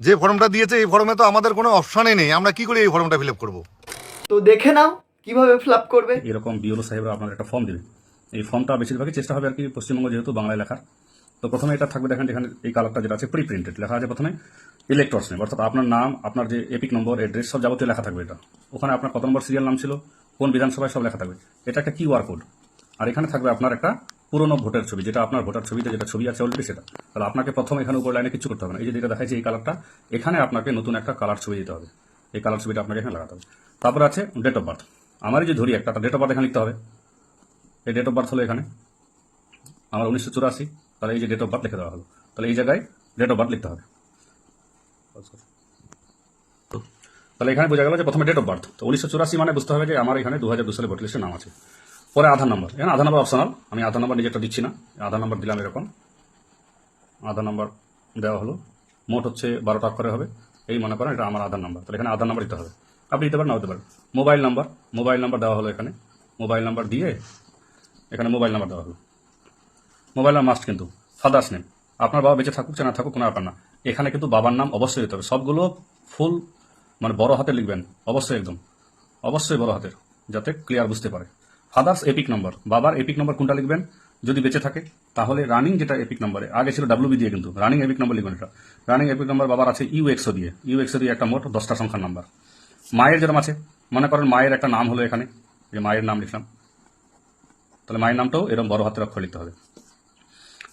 যে ফর্মটা দিয়েছে এই ফর্মে তো আমাদের কোনো অপশানই নেই। আমরা কি করে এই ফর্মটা ফিল আপ করব? তো দেখে নাও কীভাবে ফিল আপ করবে। এরকম বিওলো সাহেবরা আপনার একটা ফর্ম দেবে। এই ফর্মটা বেশিরভাগই চেষ্টা হবে আর কি পশ্চিমবঙ্গ যেহেতু বাংলায় লেখার তো প্রথমে এটা থাকবে দেখেন এখানে এই কালারটা যেটা আছে প্রি প্রিন্টেড লেখা আছে প্রথমে ইলেকট্রস নেম অর্থাৎ আপনার নাম আপনার যে এপিক নম্বর অ্যাড্রেস সব যাবতীয় লেখা থাকবে এটা। ওখানে আপনার কত নম্বর সিরিয়াল নাম ছিল কোন বিধানসভায় সব লেখা থাকবে। এটা একটা কিউআর কোড আর এখানে থাকবে আপনার একটা পুরনো ভোটার ছবি, যেটা আপনার ভোটার ছবিতে যেটা ছবি আছে অলরেডি সেটা। তাহলে আপনাকে প্রথম এখানে উপর লাইনে কিছু করতে হবে না। এই যে যেটা দেখাচ্ছে এই কালারটা এখানে আপনাকে নতুন একটা কালার ছবি দিতে হবে। এই কালার ছবিটা আপনাকে এখানে লাগাতে হবে। তারপর আছে ডেট অফ বার্থ আমার যে ধরি একটা ডেট অফ বার্থ এখানে লিখতে হবে। এই ডেট অফ বার্থ হলো এখানে। আমার উনিশশো চুরাশি, তাহলে এই যে ডেট অফ বার্থ লিখে দেওয়া হলো। তাহলে এই জায়গায় ডেট অফ বার্থ লিখতে হবে। তাহলে এখানে বোঝা গেল যে প্রথমে ডেট অফ বার্থ তো উনিশশো চুরাশি মানে বুঝতে হবে যে আমার এখানে দু হাজার দু সালে ভোট নাম আছে। পরে আধার নাম্বার। এখানে আধার নাম্বার অপশনাল আমি আধার নাম্বার নিজেরটা দিচ্ছি না। আধার নাম্বার দিলাম এরকম। আধার নাম্বার দেওয়া হলো। মোট হচ্ছে বারোটা অক্ষরে হবে। এই মনে করেন এটা আমার আধার নাম্বার। তাহলে এখানে আধার নাম্বার দিতে হবে। আপনি দিতে পারেন, না হতে পারেন। Mobile number. মোবাইল নাম্বার দেওয়া হলো এখানে। মোবাইল নাম্বার দিয়ে এখানে মোবাইল নাম্বার দেওয়া হলো। মোবাইল নাম মাস্ট কিন্তু। ফাদার্স নেম আপনার বাবা বেঁচে থাকুক না থাকুক, কোনো ব্যাপার না। এখানে কিন্তু বাবার নাম অবশ্যই দিতে হবে। সবগুলো ফুল মানে বড় হাতে লিখবেন। অবশ্যই একদম। অবশ্যই বড় হাতের, যাতে ক্লিয়ার বুঝতে পারে। ফাদার্স এপিক নম্বর বাবার এপিক নম্বর কোনটা লিখবেন? যদি বেঁচে থাকে, তাহলে রানিং যেটা এপিক নম্বরে আগে ছিল ডাব্লিউবি দিয়ে কিন্তু রানিং এপিক নম্বর লিখবেন এটা। রানিং এপিক নম্বর বাবার আছে ইউ এক্সও দিয়ে। ইউ এক্সও দিয়ে একটা মোট দশটা সংখ্যার নাম্বার মায়ের যেরকম আছে, মনে করেন মায়ের একটা নাম হলো এখানে যে মায়ের নাম লিখলাম। তাহলে মায়ের নামটাও এরকম বড় হাতের অক্ষর লিখতে হবে।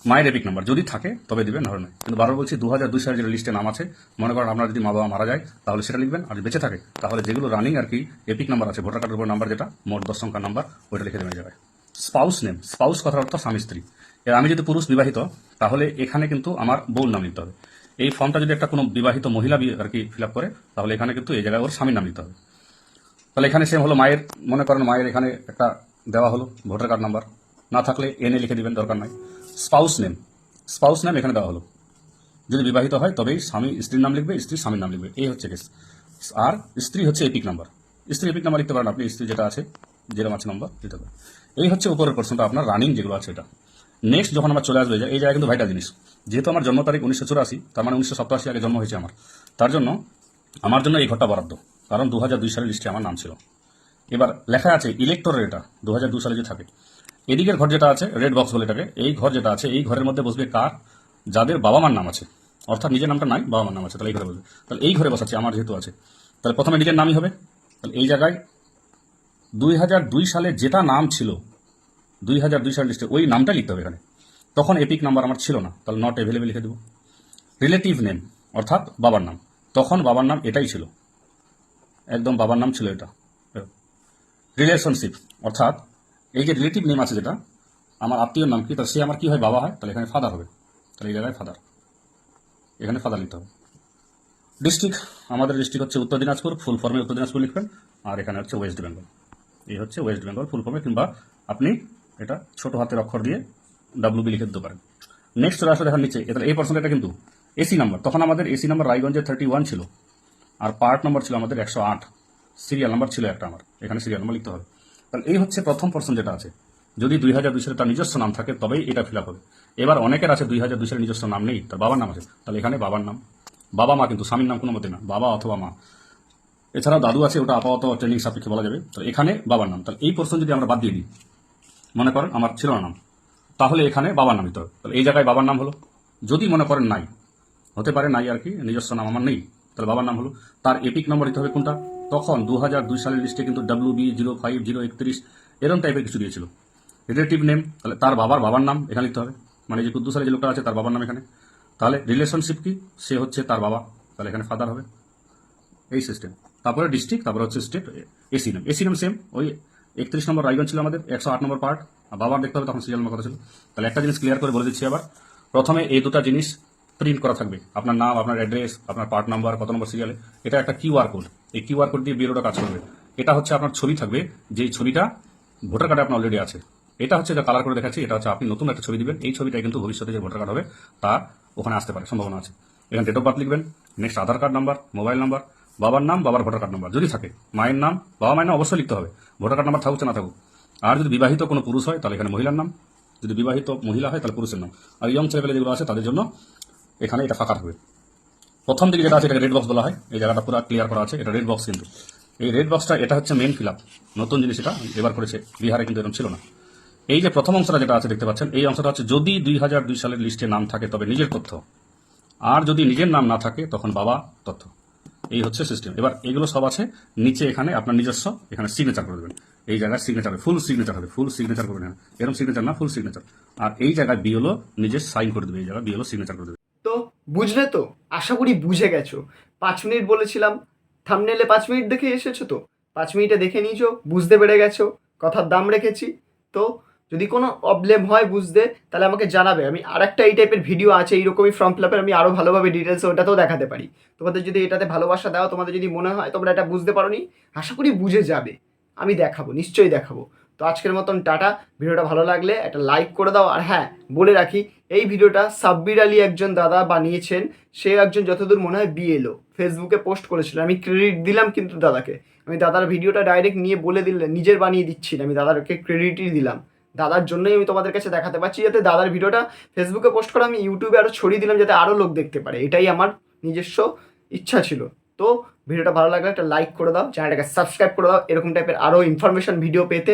মায়ের এপিক নাম্বার, যদি থাকে, তবে দিবেন নাহলে নয়। কিন্তু বারবার বলছি দু হাজার দুই সালের যে লিস্টে নাম আছে, মনে করেন আপনার যদি মা বাবা মারা যায়, তাহলে সেটা লিখবেন, আর বেঁচে থাকে, তাহলে যেগুলো রানিং আর কি এপিক নাম্বার আছে ভোটার কার্ডের উপর নাম্বার যেটা, মোট দশ সংখ্যার নাম্বার ওইটা লিখে দেওয়া যাবে স্পাউস নেম স্পাউস কথার অর্থ স্বামী স্ত্রী। এর আমি যদি পুরুষ বিবাহিত, তাহলে এখানে কিন্তু আমার বউর নাম লিখতে হবে। এই ফর্মটা যদি একটা কোনো বিবাহিত মহিলা আর কি ফিল করে, তাহলে এখানে কিন্তু এই জায়গায় ওর স্বামীর নাম লিখতে হবে। তাহলে এখানে সেম হলো মায়ের, মনে করেন মায়ের এখানে একটা দেওয়া হলো ভোটার কার্ড নাম্বার না থাকলে এনে লিখে দিবেন, দরকার নাই। Spouse name. স্পাউস নেম এখানে দেওয়া হলো। যদি বিবাহিত হয়, তবেই স্বামী, স্ত্রীর নাম লিখবে স্ত্রী স্বামীর নাম লিখবে। এই হচ্ছে কেস আর স্ত্রী হচ্ছে এপিক নাম্বার। স্ত্রী এপিক নাম্বার লিখতে পারেন আপনি। স্ত্রী যেটা আছে, যেরকম আছে নাম্বার দিতে পারেন এই হচ্ছে উপরের প্রশ্নটা, আপনার রানিং যেগুলো আছে এটা। নেক্সট যখন আমার চলে আসবে, এই জায়গায় কিন্তু ভাইটা জিনিস। যেহেতু আমার জন্ম তারিখ উনিশশো চুরাশি, তার মানে উনিশশো সপ্তাশি আগে জন্ম হয়েছে আমার। তার জন্য, আমার জন্য এই ঘরটা বরাদ্দ। কারণ দু হাজার দুই সালের লিস্টে আমার নাম ছিল। এবার লেখা আছে ইলেক্টরের এটা দু হাজার দু সালে যে থাকে। এদিকের ঘর যেটা আছে রেড বক্স বলে এটাকে, এই ঘর যেটা আছে, এই ঘরের মধ্যে বসবে কার? যাদের বাবা মার নাম আছে। অর্থাৎ নিজের নামটা নাই বাবা মার নাম আছে, তাহলে এই ঘরে বসবে। তাহলে এই ঘরে বসাচ্ছে, আমার যেহেতু আছে। তাহলে প্রথমে নিজের নামই হবে। তাহলে এই জায়গায় দুই হাজার দুই সালে যেটা নাম ছিল, দুই হাজার দুই সালের লিস্টে ওই নামটা লিখতে হবে এখানে। তখন এপিক নাম্বার আমার ছিল না, তাহলে নট অ্যাভেলেবেল লিখে দেবো। রিলেটিভ নেম অর্থাৎ বাবার নাম। তখন বাবার নাম এটাই ছিল। একদম বাবার নাম ছিল এটা। রিলেশনশিপ অর্থাৎ এই যে রিলেটিভ নেম আছে যেটা, আমার আত্মীয়র নাম কি, তাহলে সে আমার কি হয়, বাবা হয়, তাহলে এখানে ফাদার হবে। তাহলে এই জায়গায় ফাদার এখানে ফাদার লিখতে হবে। ডিস্ট্রিক্ট আমাদের ডিস্ট্রিক্ট হচ্ছে উত্তর দিনাজপুর ফুল ফর্মে উত্তর দিনাজপুর লিখবেন, আর এখানে হচ্ছে ওয়েস্ট বেঙ্গল এই হচ্ছে ওয়েস্ট বেঙ্গল ফুল ফর্মে কিংবা আপনি এটা ছোট হাতের অক্ষর দিয়ে ডাব্লিউবি লিখে দিতে পারেন। নেক্সট চলে আসলে দেখার নিচে এটা এই পার্সেন্টটা কিন্তু এসি নাম্বার তখন আমাদের এসি নাম্বার রায়গঞ্জে থার্টি ওয়ান ছিল, আর পার্ট নাম্বার ছিল আমাদের একশো আট। সিরিয়াল নাম্বার ছিল একটা আমার, এখানে সিরিয়াল নাম্বার লিখতে হবে। তাহলে এই হচ্ছে প্রথম পার্সন যেটা আছে। যদি দুই হাজার দুই তার নিজস্ব নাম থাকে, তবেই এটা ফিল হবে। এবার অনেকের আছে দুই হাজার দুই নিজস্ব নাম নেই, তার বাবার নাম আছে। তাহলে এখানে বাবার নাম। বাবা মা কিন্তু স্বামীর নাম কোনো মতে না, বাবা অথবা মা। এছাড়া দাদু আছে, ওটা আপাতত ট্রেনিং সাপেক্ষে বলা যাবে। তো এখানে বাবার নাম। তাহলে এই প্রশ্ন যদি আমরা বাদ দিয়ে দিই, মনে করেন আমার ছিল নাম, তাহলে এখানে বাবার নাম দিতে হবে। তাহলে এই জায়গায় বাবার নাম হলো। যদি মনে করেন নাই, হতে পারে নাই আর কি, নিজস্ব নাম আমার নেই, তাহলে বাবার নাম হলো। তার এপিক নম্বর দিতে হবে কোনটা? তখন দু হাজার দুই সালের লিস্টে কিন্তু W B zero five zero একত্রিশ এরকম টাইপের কিছু দিয়েছিল। রিলেটিভ নেম তাহলে তার বাবার বাবার নাম এখানে লিখতে হবে। মানে যে কুদ্দু সালে যে লোকটা আছে, তার বাবার নাম এখানে। তাহলে রিলেশনশিপ কি? সে হচ্ছে তার বাবা। তাহলে এখানে ফাদার হবে। এই সিস্টেম তারপরে ডিস্ট্রিক্ট তারপরে হচ্ছে স্টেট এসি নাম এসি নাম সেম ওই একত্রিশ নম্বর রায়গঞ্জ ছিল আমাদের, একশো আট নম্বর পার্ট বাবার দেখতে হবে, তখন সিরিয়াল নম্বর কথা ছিল। তাহলে একটা জিনিস ক্লিয়ার করে বলে দিচ্ছি আবার। প্রথমে এই দুটো জিনিস প্রিন্ট করা থাকবে। আপনার নাম, আপনার অ্যাড্রেস আপনার পার্ট নাম্বার কত নম্বর সিরিয়ালে এটা একটা কিউআর কোড এই কিউআর কোড দিয়ে বিরোটা কাজ করবে। এটা হচ্ছে আপনার ছবি থাকবে। যেই ছবিটা ভোটার কার্ডে আপনার অলরেডি আছে। এটা হচ্ছে যা কালার করে দেখাচ্ছি। এটা হচ্ছে আপনি নতুন একটা ছবি দিবেন। এই ছবিটা কিন্তু ভবিষ্যতে যে ভোটার কার্ড হবে, তা ওখানে আসতে পারে। সম্ভাবনা আছে। এখানে ডেট অফ বার্থ লিখবেন। Next Aadhaar card number mobile number বাবার নাম, বাবার ভোটার কার্ড নাম্বার যদি থাকে, মায়ের নাম, বাবা মায়ের নাম অবশ্যই লিখতে হবে। ভোটার কার্ড নাম্বার থাকুক, না থাকুক। আর যদি বিবাহিত কোনো পুরুষ হয়, তাহলে এখানে মহিলার নাম। যদি বিবাহিত মহিলা হয়, তাহলে পুরুষের নাম। আর ইয়ং ছেলেপেলে যেগুলো আছে, তাদের জন্য এখানে এটা ফাঁকা থাকবে। প্রথম দিকে যেটা আছে এটাকে রেড বক্স বলা হয়। এই জায়গাটা পুরো ক্লিয়ার করা আছে, এটা রেড বক্স কিন্তু। এই রেড বক্সটা এটা হচ্ছে মেন ফিল নতুন জিনিস এটা, এবার করেছে। বিহারে কিন্তু এরকম ছিল না। এই যে প্রথম অংশটা যেটা আছে, দেখতে পাচ্ছেন, এই অংশটা হচ্ছে যদি দুই হাজার দুই সালের লিস্টে নাম থাকে, তবে নিজের তথ্য। আর যদি নিজের নাম না থাকে, তখন বাবা তথ্য। এই হচ্ছে সিস্টেম এবার এগুলো সব আছে, নিচে এখানে আপনার নিজস্ব, এখানে সিগনেচার করে দেবেন। এই জায়গায় সিগনেচার ফুল সিগনেচার হবে ফুল সিগনেচার করবেন। এরকম সিগনেচার না ফুল সিগনেচার আর এই জায়গায় বিএলও নিজের সাইন করে দেবে, এই জায়গায় বিএলও সিগনেচার করে দেবে। বুঝলে তো? আশা করি বুঝে গেছো। পাঁচ মিনিট বলেছিলাম থামনেলে পাঁচ মিনিট দেখে এসেছ তো? পাঁচ মিনিটে দেখে নিয়েছো, বুঝতে পেরে গেছো, কথার দাম রেখেছি। তো যদি কোনো প্রবলেম হয় বুঝতে, তাহলে আমাকে জানাবে। আমি আর একটা এই টাইপের ভিডিও আছে, এইরকমই ফর্ম ফিল আপের আমি আরও ভালোভাবে ডিটেলস ওটাতেও দেখাতে পারি। তোমাদের যদি এটাতে ভালোবাসা দাও, তোমাদের যদি মনে হয় তোমরা এটা বুঝতে পারোনি, আশা করি বুঝে যাবে। আমি দেখাবো, নিশ্চয়ই দেখাবো। তো আজকের মতন টাটা। ভিডিওটা ভালো লাগলে একটা লাইক করে দাও। আর হ্যাঁ বলে রাখি, এই ভিডিওটা সাব্বির আলী একজন দাদা বানিয়েছেন। সে একজন যতদূর মনে হয় বিএলও। ফেসবুকে পোস্ট করেছিল। আমি ক্রেডিট দিলাম কিন্তু দাদাকে। আমি দাদার ভিডিওটা ডাইরেক্ট নিয়ে বলে দিলে, নিজের বানিয়ে দিচ্ছি আমি দাদাকে ক্রেডিটই দিলাম। দাদার জন্যই আমি তোমাদের কাছে দেখাতে পারছি যাতে দাদার ভিডিওটা ফেসবুকে পোস্ট করে আমি ইউটিউবে আরও ছড়িয়ে দিলাম যাতে আরও লোক দেখতে পারে। এটাই আমার নিজস্ব ইচ্ছা ছিল। তো ভিডিওটা ভালো লাগলে একটা লাইক করে দাও। চ্যানেলটাকে সাবস্ক্রাইব করে দাও। এরকম টাইপের আরও ইনফরমেশন ভিডিও পেতে।